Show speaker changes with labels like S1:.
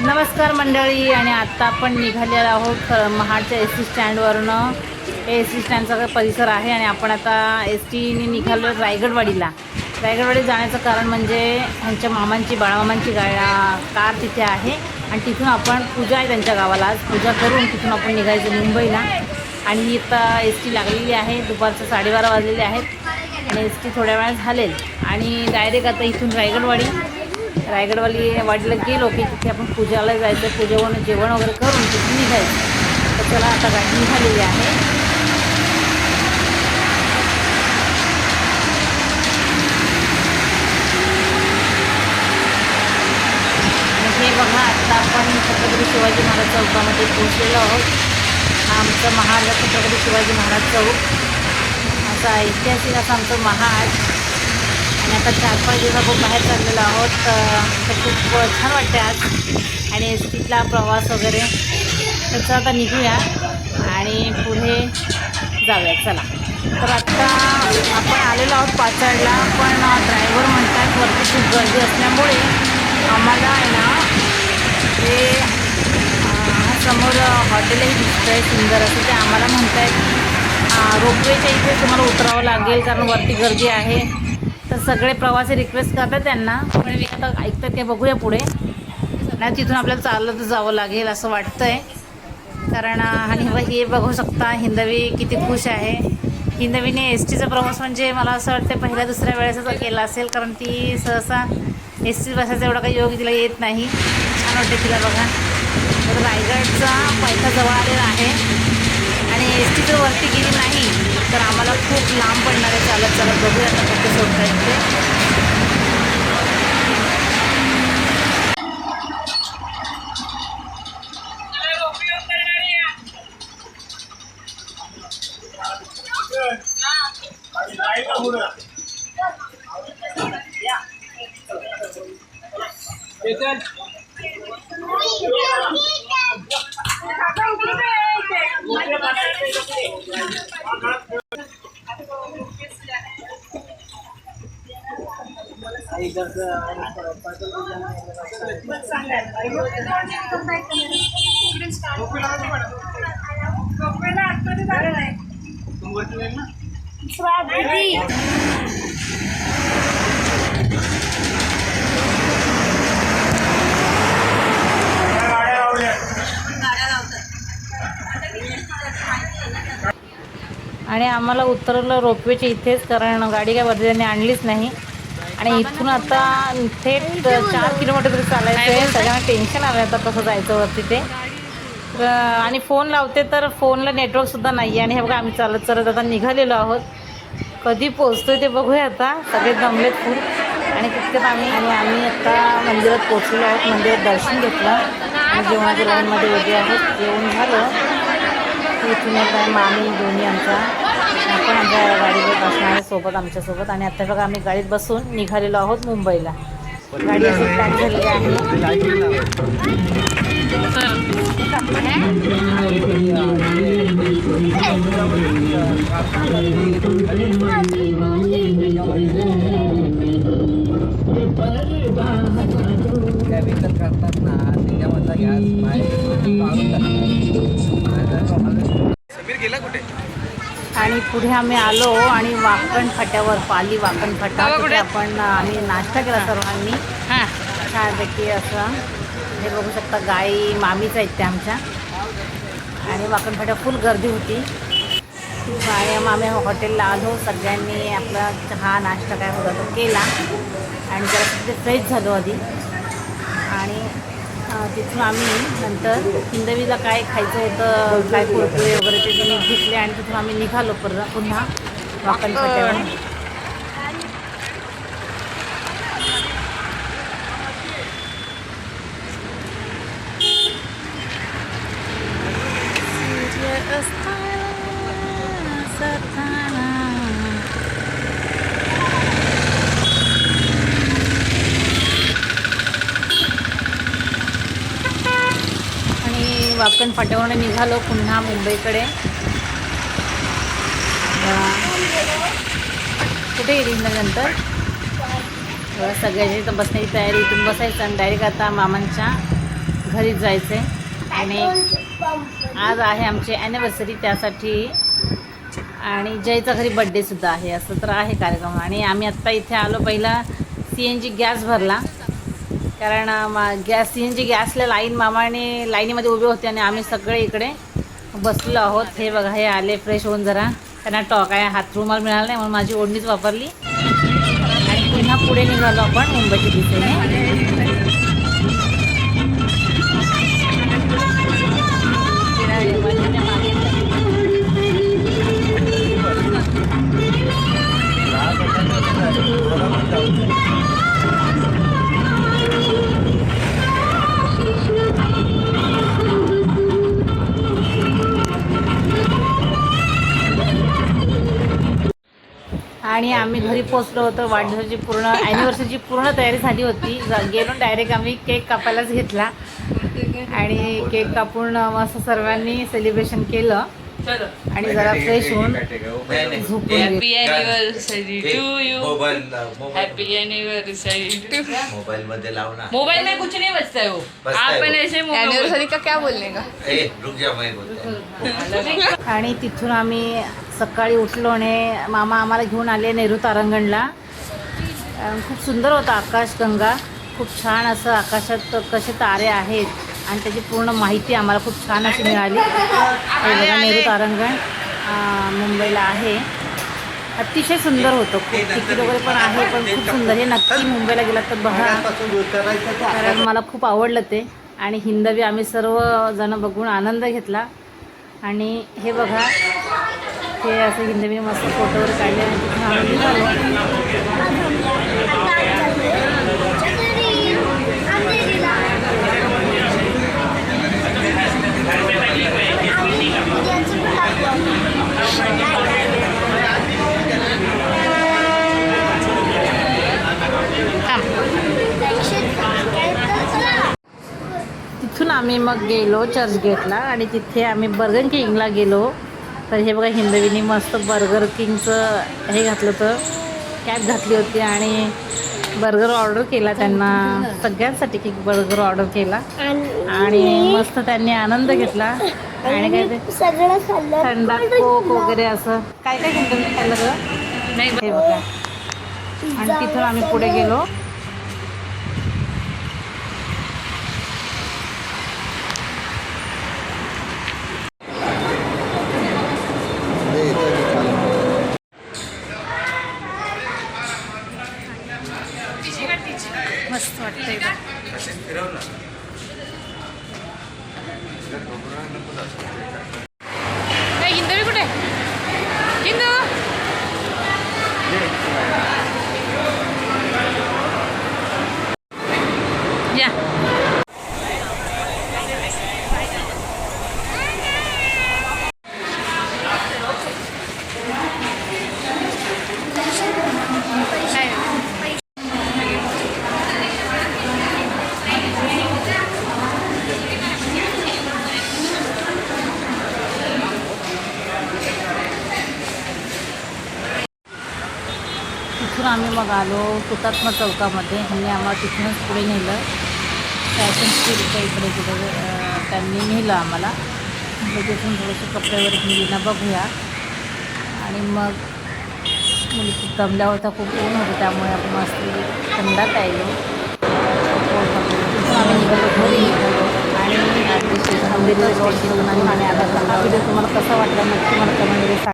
S1: नमस्कार मंडळी आणि आत्ता आपण निघालेलो आहोत महाडच्या एस टी स्टँडवरनं. हे एस टी स्टँडचा परिसर आहे आणि आपण आता एस टीने निघालो रायगडवाडीला. रायगडवाडी जाण्याचं कारण म्हणजे ह्यांच्या मामांची बाळमामांची गा कार तिथे आहे आणि तिथून आपण पूजा आहे त्यांच्या गावाला. आज पूजा करून तिथून आपण निघायचं मुंबईला. आणि ही आता एस टी लागलेली आहे दुपारचं साडेबारा वाजलेले आहेत आणि एस टी थोड्या वेळात झालेल. आणि डायरेक्ट आता इथून रायगडवाडी. रायगडवाली वाडीला गेलो की तिथे आपण पूजाला जायचं पूजेवरून जेवण वगैरे करून तिथे निघायचं. तर त्याला आता गाडी निघालेली आहे. हे बघा आता आपण छत्रपती शिवाजी महाराज चौकामध्ये पोहोचलेलो आहोत. हा आमचा महाराज छत्रपती शिवाजी महाराज चौक. असा ऐतिहासिक असा आमचं महाड आणि आता चार पाच दिवस आपण बाहेर चाललेलो आहोत. तर खूप छान वाटते आज. आणि एस टीतला प्रवास वगैरे. त्याचा आता निघूया. आणि पुढे जाऊया. चला. तर आत्ता आपण आलेलो आहोत पाचाडला पण ड्रायव्हर म्हणतात वरती खूप गर्दी असल्यामुळे आम्हाला आहे ना ते समोर हॉटेलही दिसतं आहे सुंदर असं. ते आम्हाला म्हणत आहेत रोपवेच्या इथे तुम्हाला उतरावं लागेल कारण वरती गर्दी आहे. सगळे प्रवासी रिक्वेस्ट करतात त्यांना. पण मी आता ऐकतात ते बघूया पुढे. नाही तिथून आपल्याला चालत जावं लागेल असं वाटतंय. कारण आणि हे बघू शकता हिंदवी किती खुश आहे. हिंदवीने एस टीचा प्रवास म्हणजे मला असं वाटतं पहिल्या दुसऱ्या वेळेसच केला असेल. कारण ती सहसा एस टी बसायचा एवढा काही योग तिला येत नाही. छान वाटते तिला बघा. तर रायगडचा पैसा जवळ आलेला आहे. एस टी जर वरती गेली नाही तर आम्हाला खूप लांब पडणार आहे. चालत चालत बघूया आता कुठे सोडता येते आणि आम्हाला उतरलं रोपवेची इथेच कारण गाडी काय वर्धेने आणलीच नाही. आणि इथून आता थेट चार किलोमीटर तरी चालायचं आहे सगळ्यांना टेन्शन आलं आता कसं जायचं वरती ते. तर आणि फोन लावते तर फोनला नेटवर्कसुद्धा नाही आहे आणि हे बघा आम्ही चालत चालत आता निघालेलो आहोत. कधी पोचतोय ते बघूया आता. सगळे जमलेत फूल आणि तितक्यात आम्ही आणि आम्ही आता मंदिरात पोचलेलो आहोत. मंदिरात दर्शन घेतलं. आणि जेवणाच्या लाईनमध्ये वेगळे आहेत. जेवण झालं. इथून एक आहे मामी दोन्ही आमच्या आपण आमच्या गाडीवर बसणार आहे सोबत. आमच्यासोबत आणि आता बघा आम्ही गाडीत बसून निघालेलो आहोत मुंबईला. गाडी अशी पॅक झालेली आहे
S2: करतात ना.
S1: पुढे आम्ही आलो आणि वाकण फाट्यावर पाली वाकण फाटा तिथे आपण आम्ही नाश्ता केला सर्वांनी. छानपैकी असं हे बघू शकता गाई मामीच आहेत त्या आमच्या. आणि वाकण फाट्या फुल गर्दी होती. आणि आम्ही हॉटेलला आलो. सगळ्यांनी आपला चहा नाश्ता काय होता तो केला. आणि जरा तिथे फ्रेश झालो आधी. आणि तिथून आम्ही नंतर हिंदवीला काय खायचं होतं काय कुरकुरे वगैरे ते त्यांनी घेतले आणि तिथून आम्ही निघालो परत पुन्हा वाकण फाट्यावर आणि वाकण निघालो पुन्हा मुंबईकडे. कुठे गेली नंतर? सगळ्याची तर बसण्याची तयारी इथून बसायचं आणि डायरेक्ट आता मामांच्या घरी जायचं आणि आज आहे आमची ॲनिव्हर्सरी त्यासाठी. आणि जयचा घरी बड्डेसुद्धा आहे. असं तर आहे कार्यक्रम. आणि आम्ही आत्ता इथे आलो. पहिला सी एन जी गॅस भरला. कारण मा गॅस सी एन जी गॅसला लाईन मामाने लाईनीमध्ये उभे होते आणि आम्ही सगळे इकडे बसलो आहोत. हे बघा हे आले फ्रेश होऊन जरा. त्यांना टॉक आहे हात रुमाल मिळाला नाही म्हणून माझी ओढणीच वापरली. आणि पुन्हा पुढे निघालो आपण मुंबईच्या दिशेने. आणि आम्ही घरी पोचलो होतो. वाढदिवसाची पूर्ण ॲनिव्हर्सरीची पूर्ण तयारी झाली होती. ज- गेलो डायरेक्ट आम्ही केक कापायलाच घेतला. आणि केक कापून मस्त सर्वांनी सेलिब्रेशन केलं. आणि जरा फ्रेश होऊन.
S3: Happy anniversary to you
S2: mobile
S3: happy anniversary to
S2: mobile मध्ये लाव ना.
S3: मोबाइल में कुछ नहीं बचता है. वो
S2: बचता है.
S3: आप
S2: वो।
S3: ऐसे
S4: एनिवर्सरी का क्या बोलने का?
S2: ए रुक जा मैं बोलता. हूँ
S1: आणि तिथून आम्ही सकाळी उठलो आणि मामा आम्हाला घेऊन आले नेहरू तारांगणला. खूप सुंदर होतं आकाश गंगा. खूप छान असं आकाशात कसे तारे आहेत आणि त्याची पूर्ण माहिती आम्हाला खूप छान अशी मिळाली. हे बघा नेहरू तारांगण मुंबईला आहे. अतिशय सुंदर होतं खूप. तिकीट वगैरे पण आहे पण खूप सुंदर. हे नक्की मुंबईला गेलात तर बघा. कारण मला खूप आवडलं ते. आणि हिंदवी आम्ही सर्वजण बघून आनंद घेतला. आणि हे बघा ते असं हिंदवीने मस्त फोटोवर काढले आणि तिथून आम्ही तिथून आम्ही मग गेलो चर्चगेटला आणि तिथे आम्ही बर्गन किंगला गेलो. तर हे बघा हिंदवीने मस्त बर्गर किंगचं हे घातलं होतं. कॅब घातली होती आणि बर्गर ऑर्डर केला त्यांना. सगळ्यांसाठी केक बर्गर ऑर्डर केला. आणि मस्त त्यांनी आनंद घेतला. आणि काय ते थंडा कोक वगैरे असं. काय काय हिंदवी खाल्लं गं?
S3: नाही
S1: हे बघा. आणि तिथून आम्ही पुढे गेलो. मस्त वाटतं एकदम
S3: ए, हिंदवी कुठे हिंदू या
S1: तिथून आम्ही मग आलो हुतात्मा चौकामध्ये. ह्यांनी आम्हाला तिथूनच पुढे नेलं. फॅशन स्ट्रीटच्या इकडे तिकडे त्यांनी नेलं आम्हाला. तिथून थोडेसे कपडे वगैरे मुलींना बघूया. आणि मग मुली खूप दमल्या होता खूप ऊन होतं त्यामुळे आपण मस्त थंडात प्यायलो. तिथून आम्ही निघालो घरी. निघालो आणि घेऊन आणि आम्ही आता हा व्हिडिओ तुम्हाला कसा वाटला नक्की मला